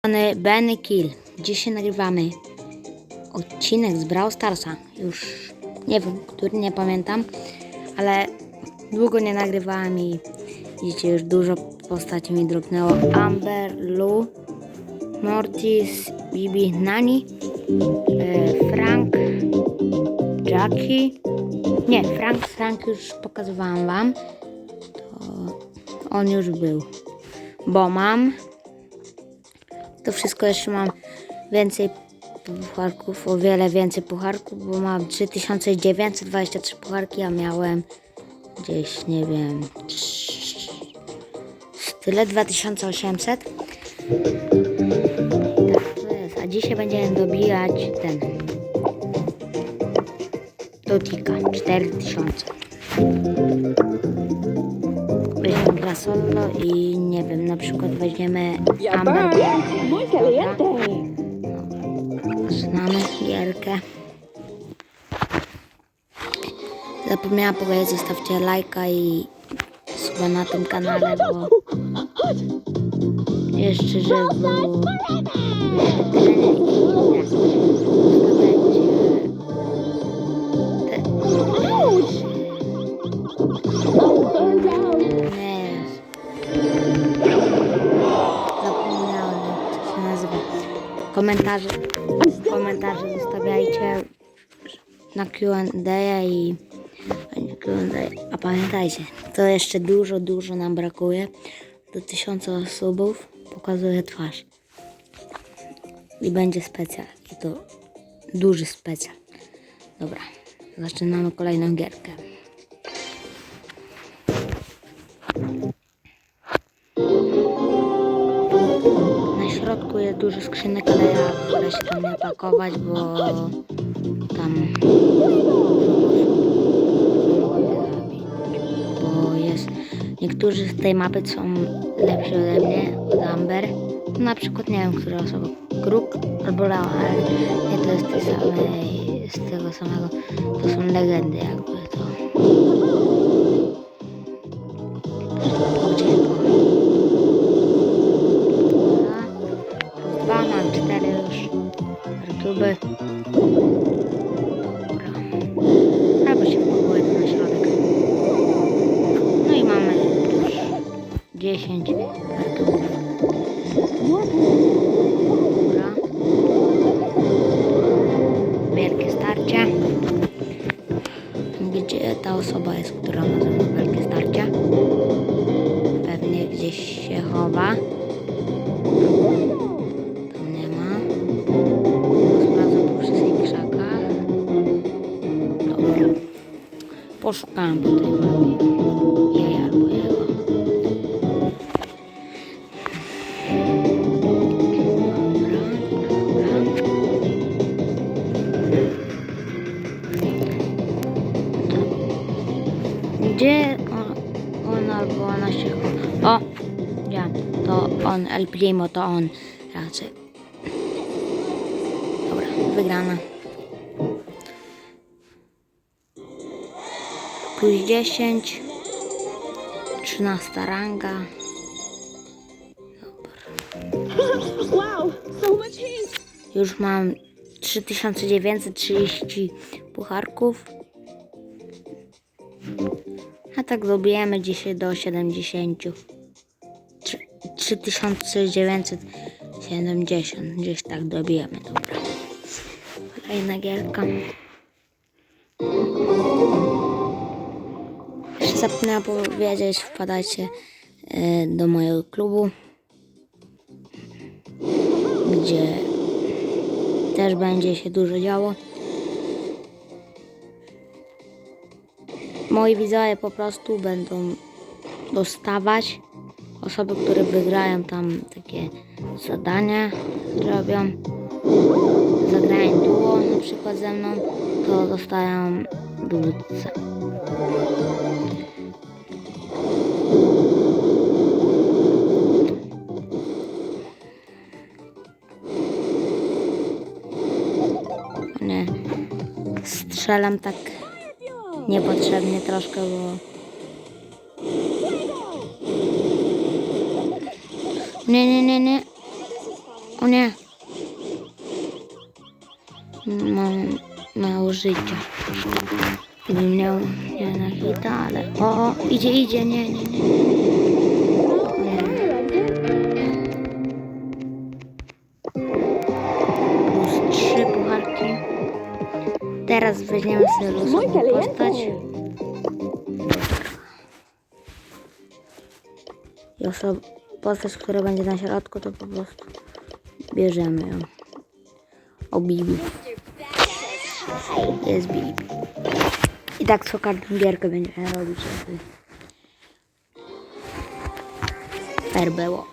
strony Benny Kill. Dzisiaj nagrywamy odcinek z Brawl Starsa. Już nie wiem, który nie pamiętam, ale długo nie nagrywałem i widzicie, już dużo postaci mi dropnęło. Amber, Lu, Mortis, Bibi, Nani, e, Frank, Jackie. Nie, Frank, Frank już pokazywałam wam. To on już był. Bo mam to wszystko jeszcze mam więcej pucharków, o wiele więcej pucharków, bo mam 3923 pucharki, a miałem gdzieś, nie wiem, tyle, 2800. Tak to jest. A dzisiaj będziemy dobijać ten Dotika 4000. Solo i nie wiem, na przykład weźmiemy Amber. Muy caliente. Zaczynamy gierkę. Zapomniałam powiedzieć, zostawcie lajka i suba na tym kanale, bo jeszcze, żeby było Komentarze, komentarze zostawiajcie na Q&A i. A pamiętajcie, to jeszcze dużo, dużo nam brakuje. Do tysiąca subów pokazuję twarz. I będzie specjal. I to duży specjal. Dobra, zaczynamy kolejną gierkę. Dużo skrzynek, ale ja wolę się tam nie pakować, bo tam bo jest niektórzy z tej mapy są lepsi ode mnie, od Amber. Na przykład nie wiem, która osoba. Kruk albo Leo, ale nie to jest tej samej, z tego samego. To są legendy jakby to. 10 artubów. Dobra. Wielkie starcie. Gdzie ta osoba jest, która ma ze mną wielkie starcie? Pewnie gdzieś się chowa. Tam nie ma. Sprawdzam po wszystkich krzakach. Dobra. Poszukałem po tej mapie. Jej albo El to on raczej. Dobra, wygrana. Plus 10. 13 ranga. Wow, so much. Już mam 3930 pucharków. A tak dobijemy dzisiaj do 70. Trzy- 3970. Gdzieś tak dobijemy. Dobra. Kolejna gierka. Zapomniałam powiedzieć, wpadajcie e, do mojego klubu, gdzie też będzie się dużo działo. Moi widzowie po prostu będą dostawać osoby, które wygrają tam takie zadania, zrobią, zagrają duo na przykład ze mną, to dostają dowódcę. Nie, strzelam tak niepotrzebnie troszkę, bo Nie, nie, nie, nie. O nie. Mam mało życia. Gdybym miał nie na hita, ale... O, o, idzie, idzie, nie, nie, nie. Plus trzy pucharki. Teraz weźmiemy sobie losową postać. I osob- postać, która będzie na środku, to po prostu bierzemy ją. O Bibi. Jest Bibi. I tak co każdą gierkę będziemy robić, żeby fair było.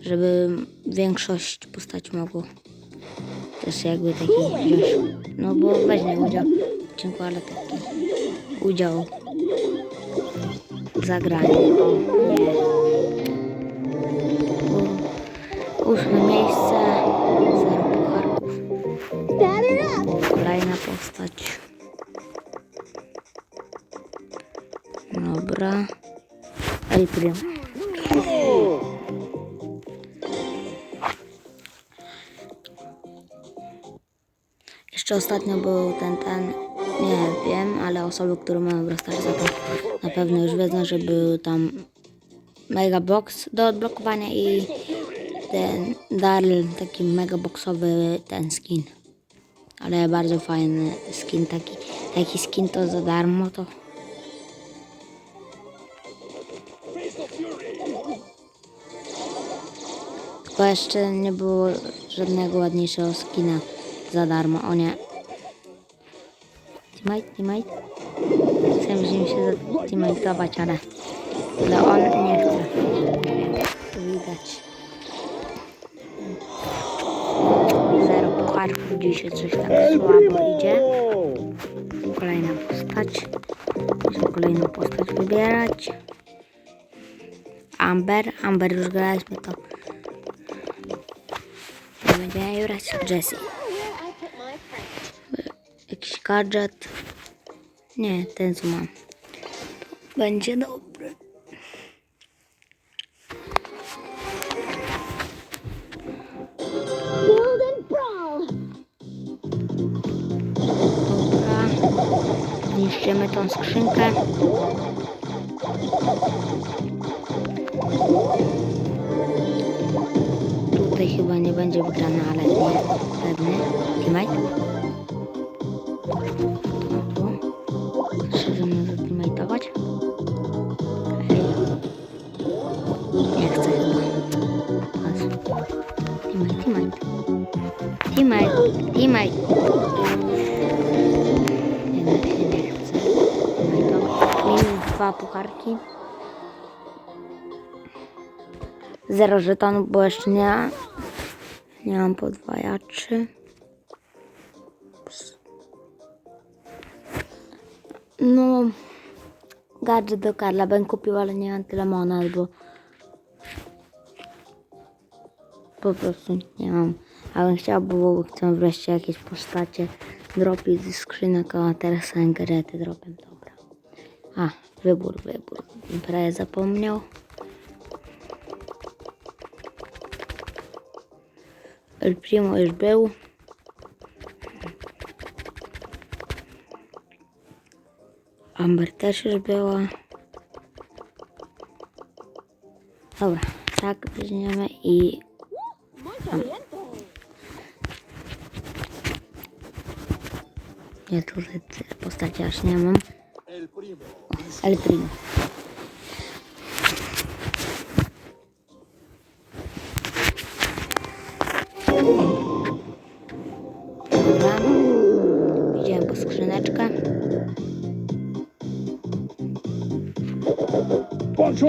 Żeby większość postaci mogło też jakby taki wziąć. No bo weźmie udział odcinku, ale taki udział w zagraniu. O nie. Ósme miejsce, zero pucharków. Kolejna postać. Dobra. El Primo. Jeszcze ostatnio był ten, ten, nie wiem, ale osoby, które mają Brawl Starsa to na pewno już wiedzą, że był tam mega box do odblokowania i ten Darl, taki mega boxowy ten skin. Ale bardzo fajny skin, taki, taki skin to za darmo to. Tylko jeszcze nie było żadnego ładniejszego skina za darmo, o nie. Teammate, teammate. Chcemy z się teammate'ować, ale, ale on nie chce. Widać. Zero pucharów, dzisiaj coś tak słabo idzie. Kolejna postać. Muszę kolejną postać wybierać. Amber. Amber już graliśmy to. Będziemy grać Jessie. Jakiś gadżet. Nie, ten co mam. Będzie dobry. And brawl. Dobra. Zniszczymy tą skrzynkę. Tutaj chyba nie będzie wygrana, ale nie pewny. Teammate. Teammate, teammate. Jednak się nie chce. Minus dwa pucharki. Zero żetonów, bo jeszcze nie, nie mam podwajaczy. No, gadżet do Karla bym kupił, ale nie mam tyle monet, bo po prostu nie mam. A bym chciał, bo chcę wreszcie jakieś postacie dropić ze skrzynek, a teraz sangerety dropię. Dobra. A, wybór, wybór. Prawie zapomniał. El Primo już był. Amber też już była. Dobra, tak weźmiemy i. nie tu że te postaci aż nie mam. El Primo. Idziemy po skrzyneczkę. Punch.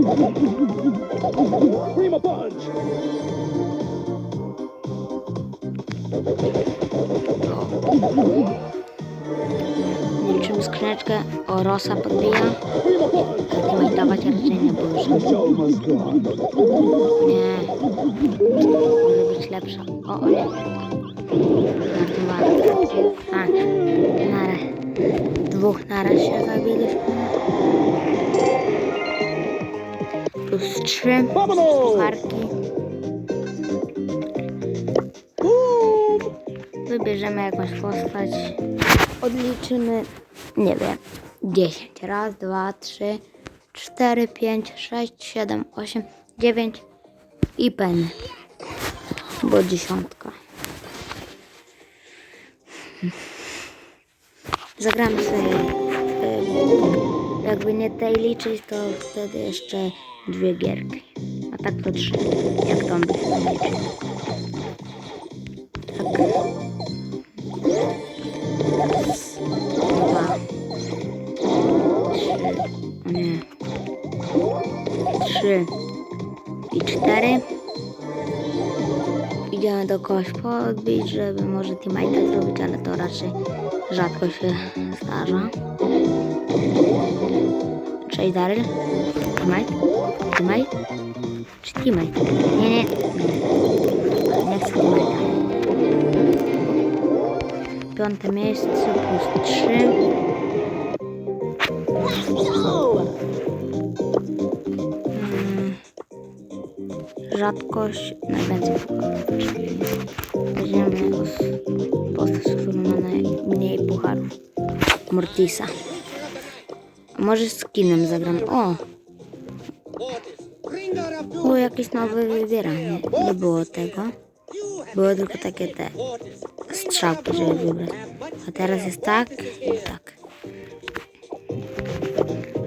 Scream a punch! Niczym skrzyneczkę o Rosa podbija. Takim dawać raczej nie boże. Nie. Może być lepsza. O, o nie. A, na, dwóch na raz się zabiliśmy. Plus trzy pucharki. Wybierzemy jakąś postać. Odliczymy, nie wiem, 10. Raz, dwa, trzy, cztery, pięć, sześć, siedem, osiem, dziewięć i penny. Bo dziesiątka. Zagramy sobie. e, Jakby nie tej liczyć, to wtedy jeszcze dwie gierki. A tak to trzy. Jak to byśmy liczyli. Tak. Dwa. Trzy. Nie. Trzy. I cztery. Idziemy do kogoś podbić, żeby może teammate'a zrobić, ale to raczej rzadko się zdarza. Cześć Daryl. Teammate? Teammate? Czy teammate? Nie, nie. Nie. Piąte miejsce plus trzy. Mm. Rzadkość najwięcej weźmiemy os- postać, która ma najmniej pucharów. Mortisa. Może z skinem zagram. O! Było jakieś nowe wybieranie. Nie było tego. Było tylko takie te strzałki, żeby wybrać. A teraz jest tak i tak.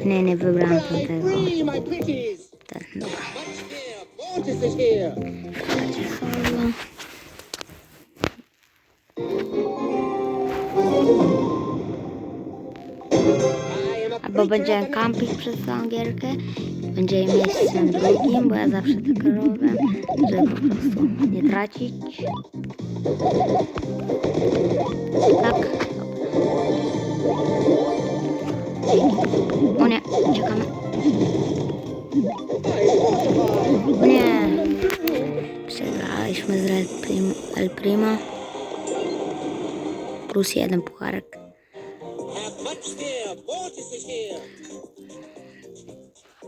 Nie, nie wybrałem pretties! Ten, dobra. Is here! Solo. Of the kampić przez całą gierkę. Będzie miejscem drugim, bo ja zawsze tak robię, żeby po prostu nie tracić. Tak. O nie, czekamy. O nie. Przegraliśmy z. El Primo. Plus jeden pucharek.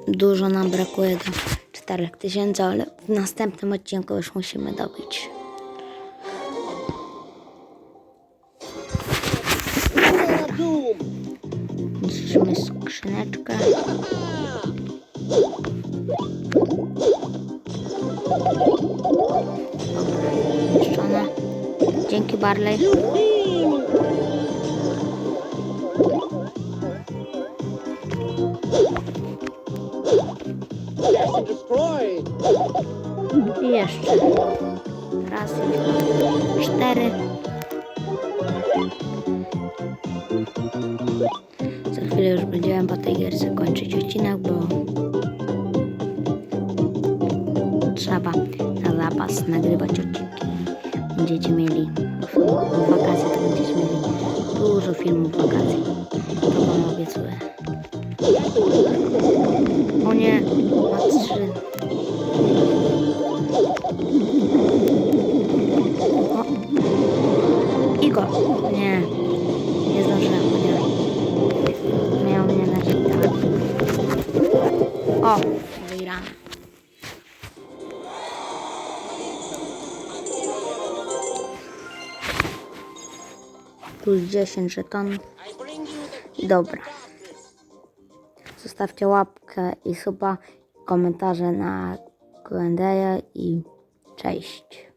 Dużo nam brakuje do 4000, ale w następnym odcinku już musimy dobić. Zniszczymy skrzyneczkę. Dobra. Dzięki Barley. Jeszcze. Raz, cztery. Za chwilę już będziemy po tej gierce kończyć odcinek, bo trzeba na zapas nagrywać odcinki. Będziecie mieli, wakacje, to będziecie mieli dużo filmów wakacji. To wam obiecuję. O nie, O, wygrane. Plus 10 żetonów. I bring you the Dobra. Zostawcie łapkę i suba, komentarze na Q&A i cześć.